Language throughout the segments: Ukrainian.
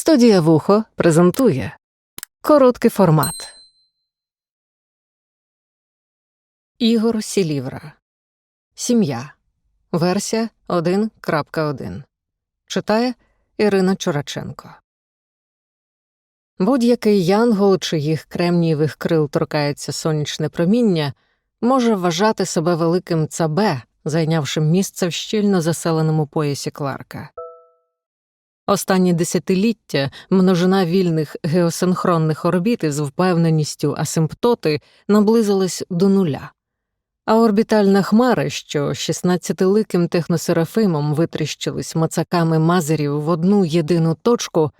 Студія Вухо презентує короткий формат. Ігор Сілівра. Сім'я. Версія 1.1. Читає Ірина Чураченко. Будь-який янгол, чиїх кремнієвих крил торкається сонячне проміння, може вважати себе великим цабе, зайнявши місце в щільно заселеному поясі Кларка. Останні десятиліття множина вільних геосинхронних орбіт із впевненістю асимптоти наблизилась до нуля. А орбітальна хмара, що 16-ликим техносерафимом витріщились мацаками мазерів в одну єдину точку,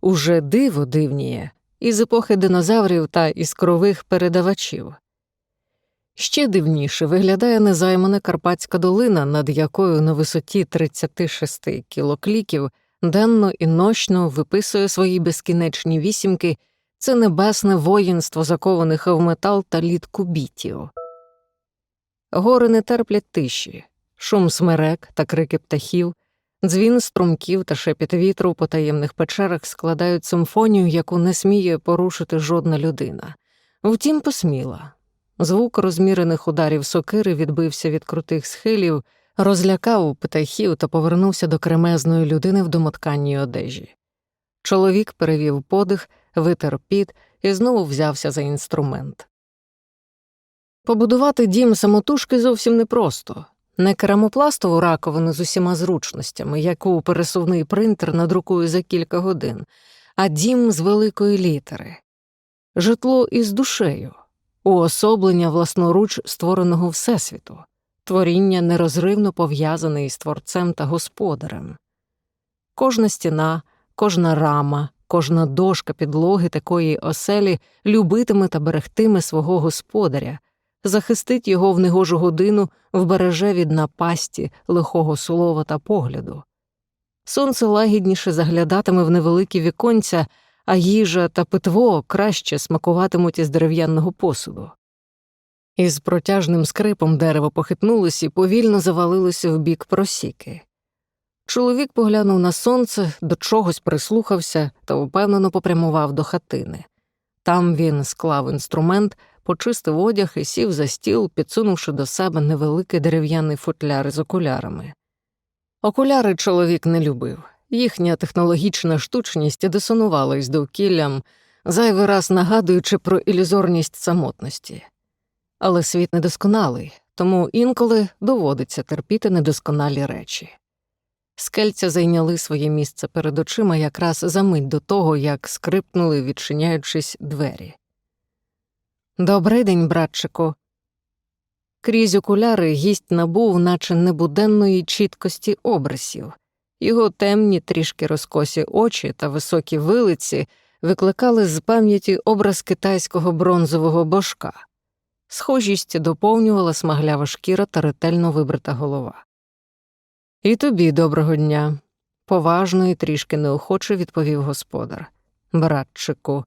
уже диво дивніє із епохи динозаврів та іскрових передавачів. Ще дивніше виглядає незаймана Карпатська долина, над якою на висоті 36 кілокліків денно і нощно виписує свої безкінечні вісімки це небесне воїнство закованих в метал та лід кубітів. Гори не терплять тиші, шум смерек та крики птахів, дзвін струмків та шепіт вітру в потаємних печерах складають симфонію, яку не сміє порушити жодна людина. Втім, посміла. Звук розмірених ударів сокири відбився від крутих схилів, розлякав птахів та повернувся до кремезної людини в домотканній одежі. Чоловік перевів подих, витер піт і знову взявся за інструмент. Побудувати дім самотужки зовсім непросто. Не керамопластову раковину з усіма зручностями, яку пересувний принтер надрукує за кілька годин, а дім з великої літери, житло із душею, уособлення власноруч створеного Всесвіту, творіння нерозривно пов'язане із творцем та господарем. Кожна стіна, кожна рама, кожна дошка підлоги такої оселі любитиме та берегтиме свого господаря, захистить його в негожу годину, вбереже від напасті, лихого слова та погляду. Сонце лагідніше заглядатиме в невеликі віконця, а їжа та питво краще смакуватимуть із дерев'яного посуду. Із протяжним скрипом дерево похитнулось і повільно завалилося в бік просіки. Чоловік поглянув на сонце, до чогось прислухався та упевнено попрямував до хатини. Там він склав інструмент, почистив одяг і сів за стіл, підсунувши до себе невеликий дерев'яний футляр з окулярами. Окуляри чоловік не любив, їхня технологічна штучність дисонувала із довкіллям, зайвий раз нагадуючи про ілюзорність самотності. Але світ недосконалий, тому інколи доводиться терпіти недосконалі речі. Скельця зайняли своє місце перед очима якраз за мить до того, як скрипнули, відчиняючись двері. Добрий день, братчику. Крізь окуляри гість набув, наче небуденної чіткості обрисів. Його темні, трішки розкосі очі та високі вилиці викликали з пам'яті образ китайського бронзового божка. Схожість доповнювала смаглява шкіра та ретельно вибрита голова. І тобі доброго дня, поважно і трішки неохоче відповів господар. Братчику,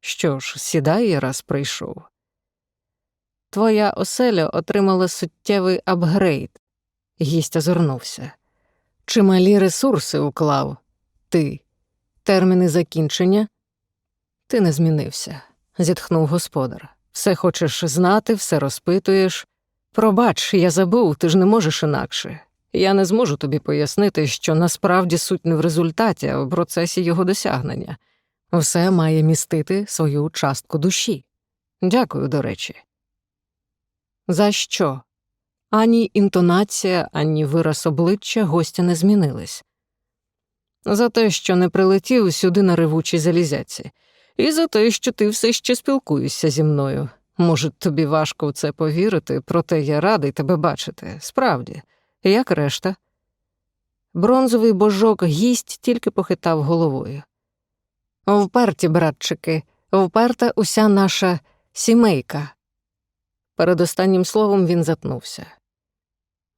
що ж, сідай я раз прийшов. Твоя оселя отримала суттєвий апгрейд. Гість озирнувся. Чималі ресурси уклав ти. Терміни закінчення. Ти не змінився, зітхнув господар. Все хочеш знати, все розпитуєш. Пробач, я забув, ти ж не можеш інакше. Я не зможу тобі пояснити, що насправді суть не в результаті, а в процесі його досягнення. Все має містити свою частку душі. Дякую, до речі. За що? Ані інтонація, ані вираз обличчя гостя не змінились. За те, що не прилетів сюди на ревучій залізяці, і за те, що ти все ще спілкуєшся зі мною. Може, тобі важко в це повірити, проте я радий тебе бачити. Справді, як решта. Бронзовий божок гість тільки похитав головою. Вперті, братчики, вперта уся наша сімейка. Перед останнім словом він затнувся.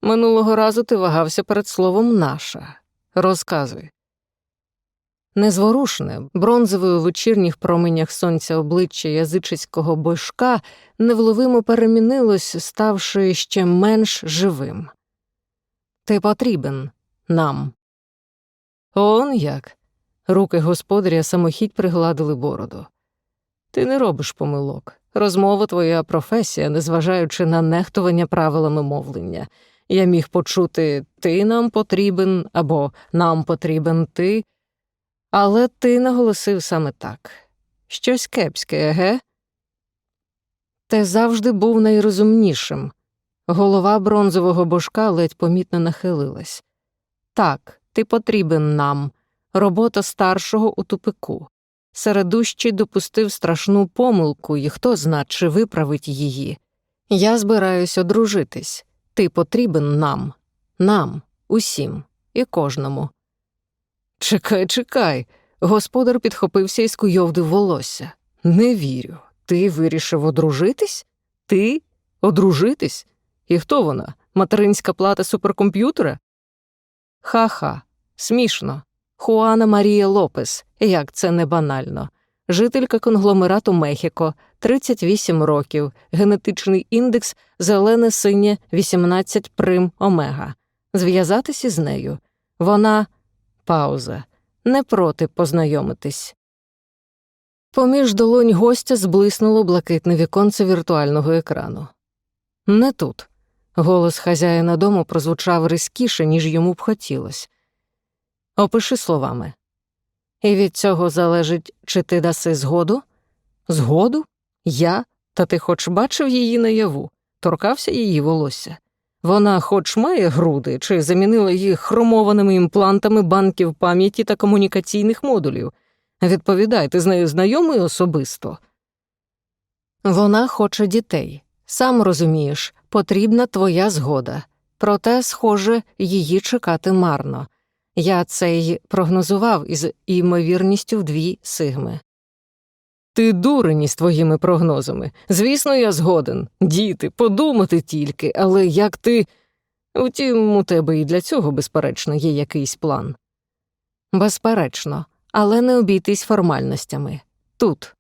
Минулого разу ти вагався перед словом наша. Розказуй. Незворушне, бронзове у вечірніх променях сонця обличчя язичицького божка невловимо перемінилось, ставши ще менш живим. Ти потрібен нам. Он як. Руки господаря самохідь пригладили бороду. Ти не робиш помилок. Розмова твоя професія, незважаючи на нехтування правилами мовлення. Я міг почути ти нам потрібен або нам потрібен ти, але ти наголосив саме так. Щось кепське, еге? Ти завжди був найрозумнішим. Голова бронзового божка ледь помітно нахилилась. Так, ти потрібен нам. Робота старшого у тупику. Середущий допустив страшну помилку, і хто зна, чи виправить її. Я збираюсь одружитись. Ти потрібен нам, нам, усім і кожному. Чекай, чекай. Господар підхопився і скуйовдив волосся. Не вірю. Ти вирішив одружитись? Ти? Одружитись? І хто вона? Материнська плата суперкомп'ютера? Ха-ха, смішно. Хуана Марія Лопес, як це не банально. Жителька конгломерату Мехіко, 38 років, генетичний індекс зелене синє 18 прим омега. Зв'язатись із нею. Вона пауза. Не проти познайомитись. Поміж долонь гостя зблиснуло блакитне віконце віртуального екрану. Не тут. Голос хазяїна дому прозвучав рискіше, ніж йому б хотілося. Опиши словами. І від цього залежить, чи ти даси згоду? Згоду? Я? Та ти хоч бачив її наяву, торкався її волосся. Вона хоч має груди, чи замінила їх хромованими імплантами банків пам'яті та комунікаційних модулів. Відповідай, ти з нею знайомий особисто. Вона хоче дітей. Сам розумієш, потрібна твоя згода. Проте, схоже, її чекати марно. Я це й прогнозував із імовірністю в дві сигми. Ти дурень із твоїми прогнозами. Звісно, я згоден. Діти, подумати тільки, але як ти. Втім, у тебе і для цього, безперечно, є якийсь план. Безперечно, але не обійтись формальностями. Тут.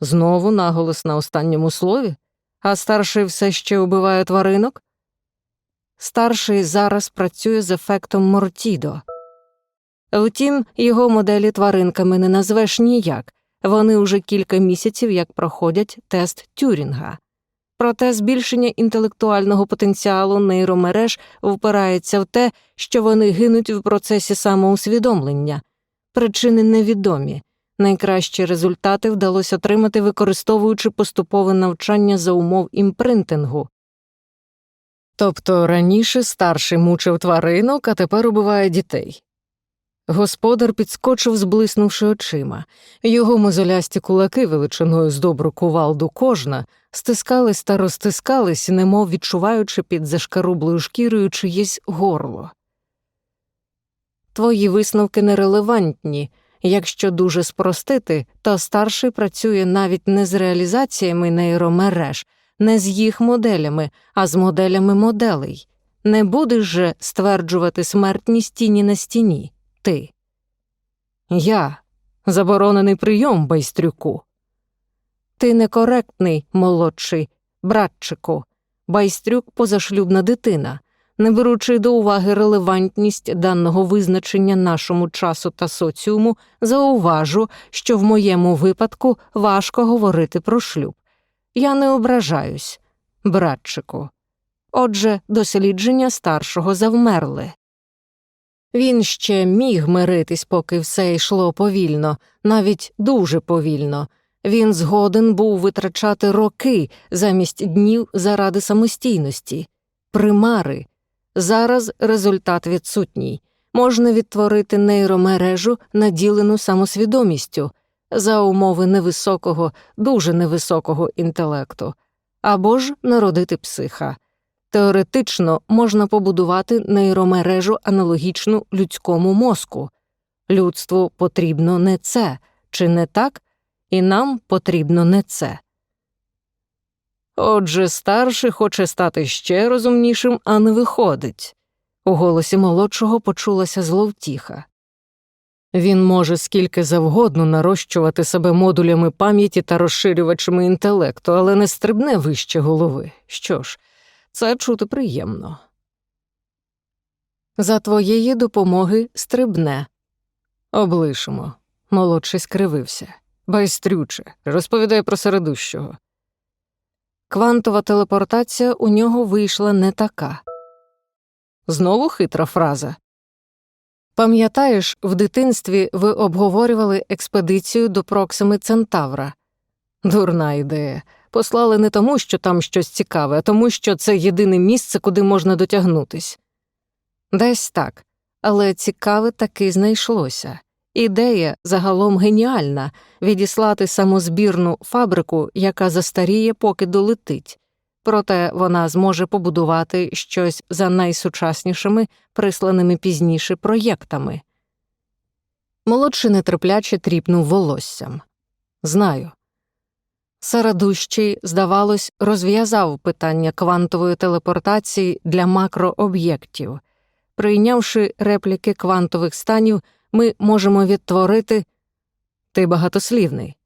Знову наголос на останньому слові, а старший все ще убиває тваринок. Старший зараз працює з ефектом Мортідо. Втім, його моделі тваринками не назвеш ніяк, вони уже кілька місяців як проходять тест Тюрінга. Проте збільшення інтелектуального потенціалу нейромереж впирається в те, що вони гинуть в процесі самоусвідомлення. Причини невідомі. Найкращі результати вдалося отримати, використовуючи поступове навчання за умов імпринтингу. Тобто раніше старший мучив тваринок, а тепер убиває дітей. Господар підскочив, зблиснувши очима. Його мозолясті кулаки величиною з добру кувалду кожна стискались та розтискались, немов відчуваючи під зашкарублою шкірою чиєсь горло. Твої висновки нерелевантні. Якщо дуже спростити, то старший працює навіть не з реалізаціями нейромереж, не з їх моделями, а з моделями моделей. Не будеш же стверджувати смертність тіні на стіні. Ти. Я заборонений прийом, байстрюку. Ти некоректний, молодший, братчику, байстрюк позашлюбна дитина, не беручи до уваги релевантність даного визначення нашому часу та соціуму, зауважу, що в моєму випадку важко говорити про шлюб. Я не ображаюсь, братчику. Отже, дослідження старшого завмерли. Він ще міг миритись, поки все йшло повільно, навіть дуже повільно. Він згоден був витрачати роки замість днів заради самостійності, примари. Зараз результат відсутній. Можна відтворити нейромережу, наділену самосвідомістю за умови невисокого, дуже невисокого інтелекту, або ж народити психа. Теоретично можна побудувати нейромережу аналогічну людському мозку. Людству потрібно не це, чи не так, і нам потрібно не це. Отже, старший хоче стати ще розумнішим, а не виходить. У голосі молодшого почулася зловтіха. Він може скільки завгодно нарощувати себе модулями пам'яті та розширювачами інтелекту, але не стрибне вище голови. Що ж, це чути приємно. За твоєї допомоги стрибне. Облишимо. Молодший скривився. Байстрюче, розповідай про середущого. Квантова телепортація у нього вийшла не така. Знову хитра фраза. Пам'ятаєш, в дитинстві ви обговорювали експедицію до Проксими Центавра. Дурна ідея. Послали не тому, що там щось цікаве, а тому, що це єдине місце, куди можна дотягнутись. Десь так, але цікаве таки знайшлося. Ідея загалом геніальна відіслати самозбірну фабрику, яка застаріє, поки долетить. Проте вона зможе побудувати щось за найсучаснішими, присланими пізніше проєктами. Молодший нетерпляче тріпнув волоссям. Знаю. Сарадущий, здавалось, розв'язав питання квантової телепортації для макрооб'єктів. Прийнявши репліки квантових станів, ми можемо відтворити ти багатослівний.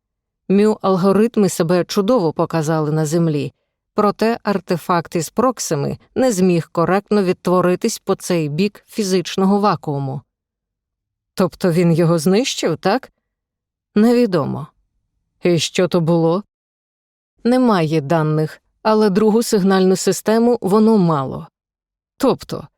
Мю алгоритми себе чудово показали на землі, проте артефакт із проксими не зміг коректно відтворитись по цей бік фізичного вакууму. Тобто він його знищив, так? Невідомо. І що то було? Немає даних, але другу сигнальну систему воно мало. Тобто,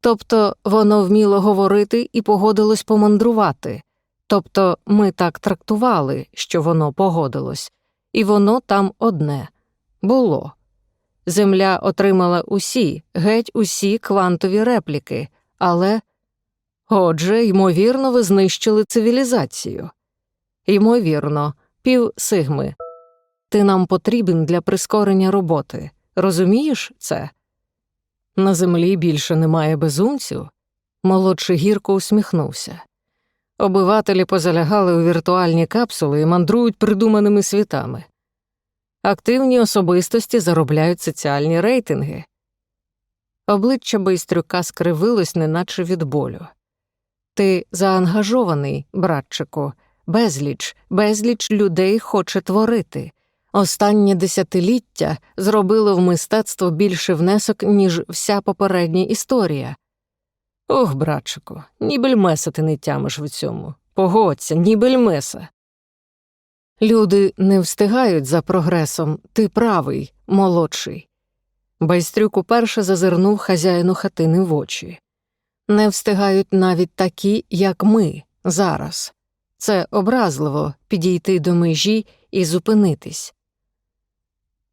тобто воно вміло говорити і погодилось помандрувати. Тобто ми так трактували, що воно погодилось, і воно там одне було. Земля отримала усі, геть усі квантові репліки, але отже, ймовірно, ви знищили цивілізацію. Ймовірно, пів сигми. Ти нам потрібен для прискорення роботи. Розумієш це? На землі більше немає безумців. Молодший гірко усміхнувся. Обивателі позалягали у віртуальні капсули і мандрують придуманими світами. Активні особистості заробляють соціальні рейтинги. Обличчя Байстрюка скривилось, неначе від болю. Ти заангажований, братчику, безліч, безліч людей хоче творити. Останнє десятиліття зробило в мистецтво більше внесок, ніж вся попередня історія. Ох, братчику, ні бельмеса ти не тямиш в цьому. Погодься, ні бельмеса. Люди не встигають за прогресом, ти правий, молодший. Байстрюк уперше зазирнув хазяїну хатини в очі. Не встигають навіть такі, як ми, зараз. Це образливо підійти до межі і зупинитись.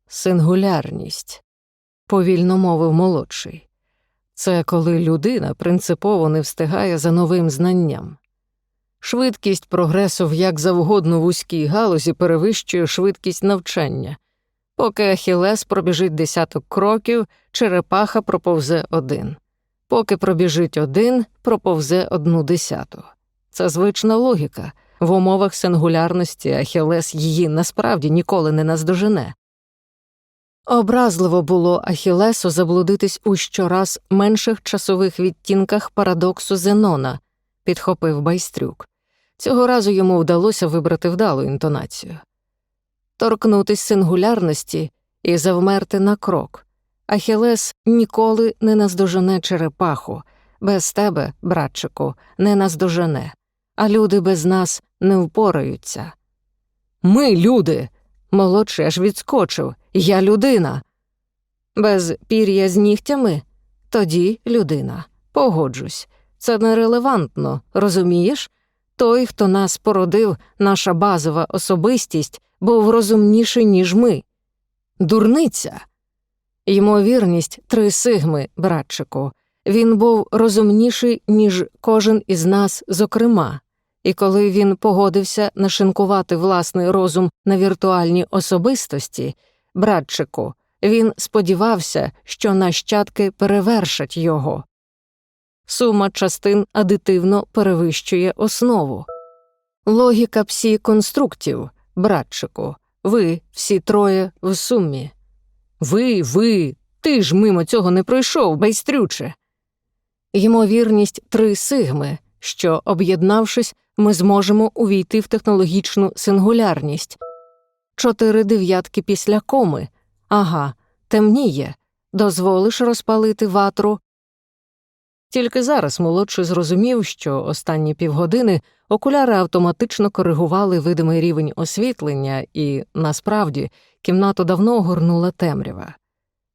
Сингулярність, повільно мовив молодший. Це коли людина принципово не встигає за новим знанням. Швидкість прогресу в як завгодно вузькій галузі перевищує швидкість навчання. Поки Ахілес пробіжить десяток кроків, черепаха проповзе один. Поки пробіжить один, проповзе одну десяту. Це звична логіка. В умовах сингулярності Ахілес її насправді ніколи не наздожене. Образливо було Ахілесу заблудитись у щораз менших часових відтінках парадоксу Зенона, підхопив байстрюк. Цього разу йому вдалося вибрати вдалу інтонацію. Торкнутись сингулярності і завмерти на крок. Ахілес ніколи не наздожене черепаху, без тебе, братчику, не наздожене, а люди без нас не впораються. Ми люди. Молодший аж відскочив. Я людина. Без пір'я з нігтями? Тоді людина. Погоджусь. Це нерелевантно, розумієш? Той, хто нас породив, наша базова особистість, був розумніший, ніж ми. Дурниця. Ймовірність три сигми, братчику. Він був розумніший, ніж кожен із нас, зокрема, і коли він погодився нашинкувати власний розум на віртуальні особистості, братчику, він сподівався, що нащадки перевершать його. Сума частин адитивно перевищує основу. Логіка псі конструктів, братчику, ви всі троє в сумі. Ви, ви, ти ж мимо цього не пройшов, байстрюче. Ймовірність три сигми, що, об'єднавшись, ми зможемо увійти в технологічну сингулярність. Чотири дев'ятки після коми. Ага, темніє. Дозволиш розпалити ватру Тільки зараз молодший зрозумів, що останні півгодини окуляри автоматично коригували видимий рівень освітлення, і насправді кімнату давно огорнула темрява.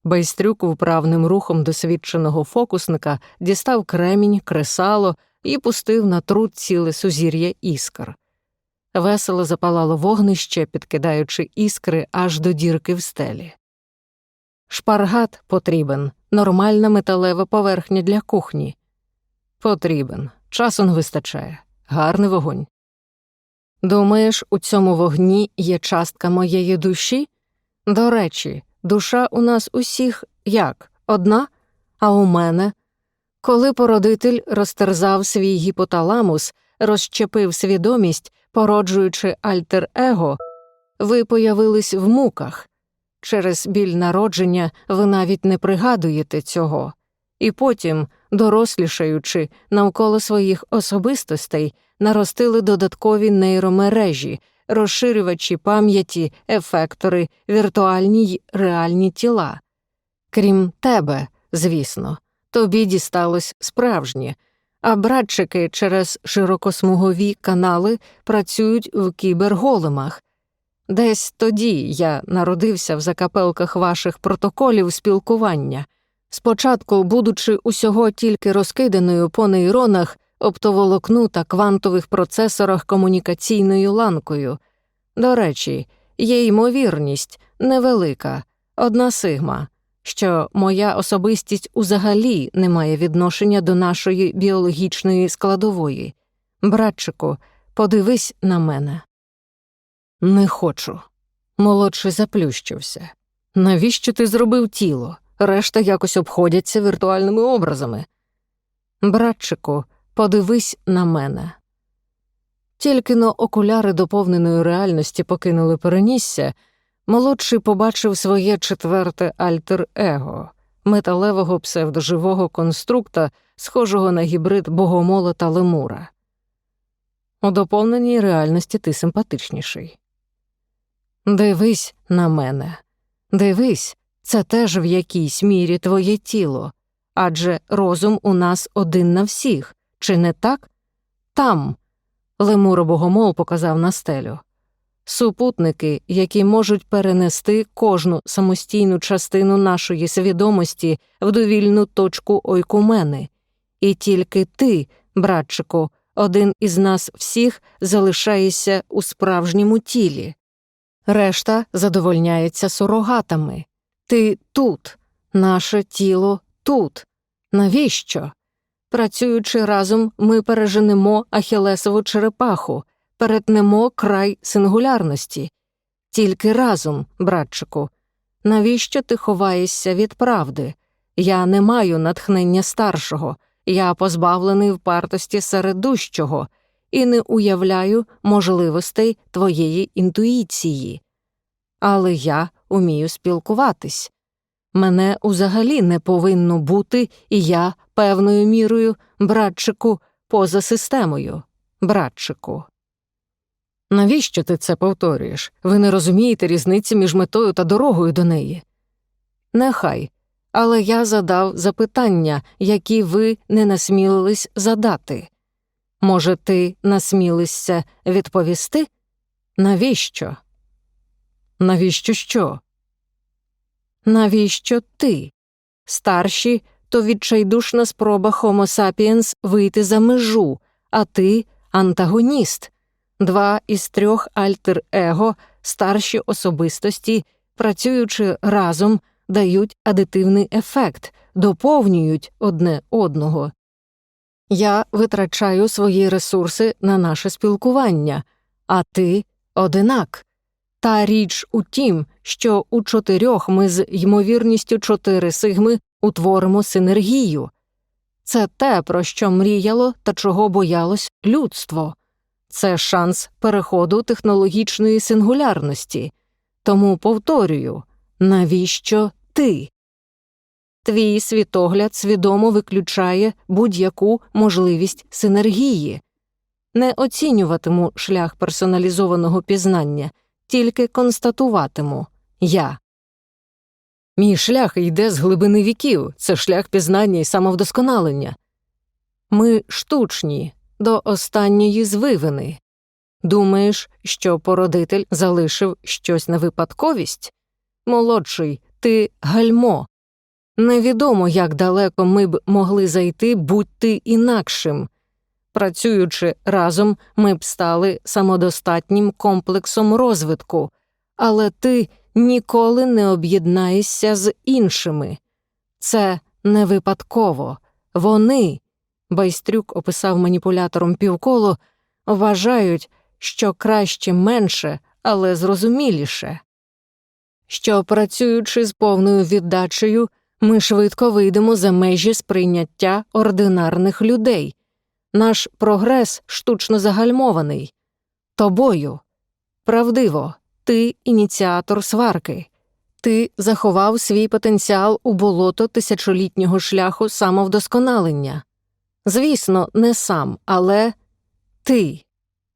Байстрюк вправним рухом досвідченого фокусника дістав кремінь, кресало і пустив на труд ціле сузір'я іскр. Весело запалало вогнище, підкидаючи іскри аж до дірки в стелі. Шпаргат потрібен, нормальна металева поверхня для кухні. Потрібен, часу не вистачає, гарний вогонь. Думаєш, у цьому вогні є частка моєї душі? До речі, душа у нас усіх як одна, а у мене. Коли породитель розтерзав свій гіпоталамус, розщепив свідомість, породжуючи альтер-его, ви появились в муках. Через біль народження ви навіть не пригадуєте цього, і потім, дорослішаючи навколо своїх особистостей, наростили додаткові нейромережі, розширювачі пам'яті, ефектори, віртуальні й реальні тіла. Крім тебе, звісно, тобі дісталось справжнє, а братчики через широкосмугові канали працюють в кіберголемах. Десь тоді я народився в закапелках ваших протоколів спілкування, спочатку, будучи усього тільки розкиданою по нейронах, оптоволокну та квантових процесорах комунікаційною ланкою. До речі, є ймовірність невелика, одна сигма, що моя особистість узагалі не має відношення до нашої біологічної складової. Братчику, подивись на мене. Не хочу. Молодший заплющився. Навіщо ти зробив тіло? Решта якось обходяться віртуальними образами. Братчику, подивись на мене. Тільки но окуляри доповненої реальності покинули перенісся, молодший побачив своє четверте альтер-его, металевого псевдоживого конструкта, схожого на гібрид богомола та лемура. У доповненій реальності ти симпатичніший. Дивись на мене, дивись, це теж в якійсь мірі твоє тіло, адже розум у нас один на всіх, чи не так? Там. Лемуро Богомол показав на стелю. Супутники, які можуть перенести кожну самостійну частину нашої свідомості в довільну точку ойкумени, і тільки ти, братчику, один із нас всіх залишаєшся у справжньому тілі. Решта задовольняється сурогатами. Ти тут, наше тіло тут. Навіщо? Працюючи разом, ми переженемо ахілесову черепаху, перетнемо край сингулярності. Тільки разом, братчику. Навіщо ти ховаєшся від правди? Я не маю натхнення старшого, я позбавлений впартості середущого і не уявляю можливостей твоєї інтуїції. Але я умію спілкуватись. Мене взагалі не повинно бути, і я певною мірою, братчику, поза системою, братчику. Навіщо ти це повторюєш? Ви не розумієте різниці між метою та дорогою до неї? Нехай, але я задав запитання, які ви не насмілились задати. Може, ти насмілишся відповісти? Навіщо? Навіщо що? Навіщо ти? Старші то відчайдушна спроба Homo sapiens вийти за межу, а ти антагоніст. Два із трьох альтер-его, старші особистості, працюючи разом, дають адитивний ефект, доповнюють одне одного. Я витрачаю свої ресурси на наше спілкування, а ти одинак. Та річ у тім, що у чотирьох ми з ймовірністю чотири сигми утворимо синергію. Це те, про що мріяло та чого боялось людство. Це шанс переходу технологічної сингулярності. Тому повторюю навіщо ти? Твій світогляд свідомо виключає будь-яку можливість синергії. Не оцінюватиму шлях персоналізованого пізнання, тільки констатуватиму я. Мій шлях йде з глибини віків, це шлях пізнання і самовдосконалення. Ми штучні до останньої звивини. Думаєш, що породитель залишив щось на випадковість? Молодший, ти гальмо. Невідомо, як далеко ми б могли зайти, будь ти інакшим. Працюючи разом, ми б стали самодостатнім комплексом розвитку, але ти ніколи не об'єднаєшся з іншими. Це не випадково. Вони, Байстрюк описав маніпулятором півколо, вважають, що краще менше, але зрозуміліше. Що, працюючи з повною віддачею, ми швидко вийдемо за межі сприйняття ординарних людей. Наш прогрес штучно загальмований. Тобою. Правдиво, ти ініціатор сварки. Ти заховав свій потенціал у болото тисячолітнього шляху самовдосконалення. Звісно, не сам, але ти.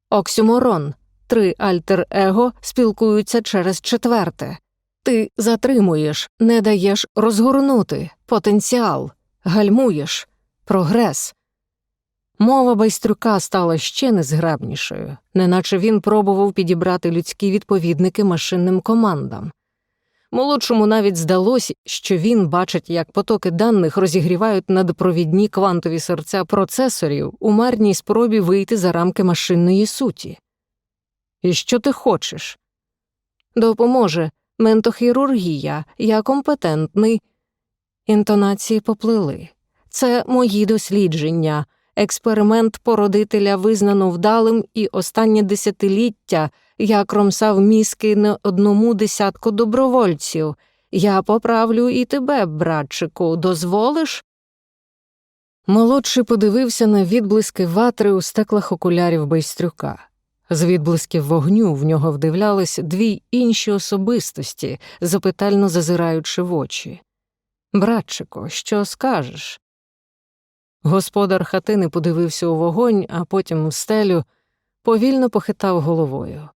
Оксюморон, три альтер-его спілкуються через четверте. Ти затримуєш, не даєш розгорнути потенціал, гальмуєш, прогрес. Мова байстрюка стала ще незграбнішою, неначе він пробував підібрати людські відповідники машинним командам. Молодшому навіть здалося, що він бачить, як потоки даних розігрівають надпровідні квантові серця процесорів у марній спробі вийти за рамки машинної суті. І що ти хочеш? Допоможе ментохірургія, я компетентний. Інтонації поплили. Це мої дослідження. Експеримент породителя визнано вдалим, і останнє десятиліття я кромсав мізки не одному десятку добровольців. Я поправлю і тебе, братчику, дозволиш? Молодший подивився на відблиски ватри у стеклах окулярів байстрюка. З відблисків вогню в нього вдивлялись дві інші особистості, запитально зазираючи в очі. Братчику, що скажеш? Господар хатини подивився у вогонь, а потім у стелю, повільно похитав головою.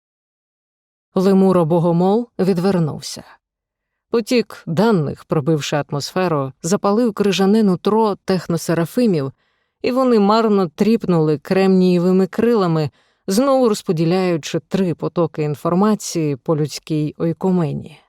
Лемуро Богомол відвернувся. Потік даних, пробивши атмосферу, запалив крижане нутро техносерафимів, і вони марно тріпнули кремнієвими крилами, знову розподіляючи три потоки інформації по людській ойкомені.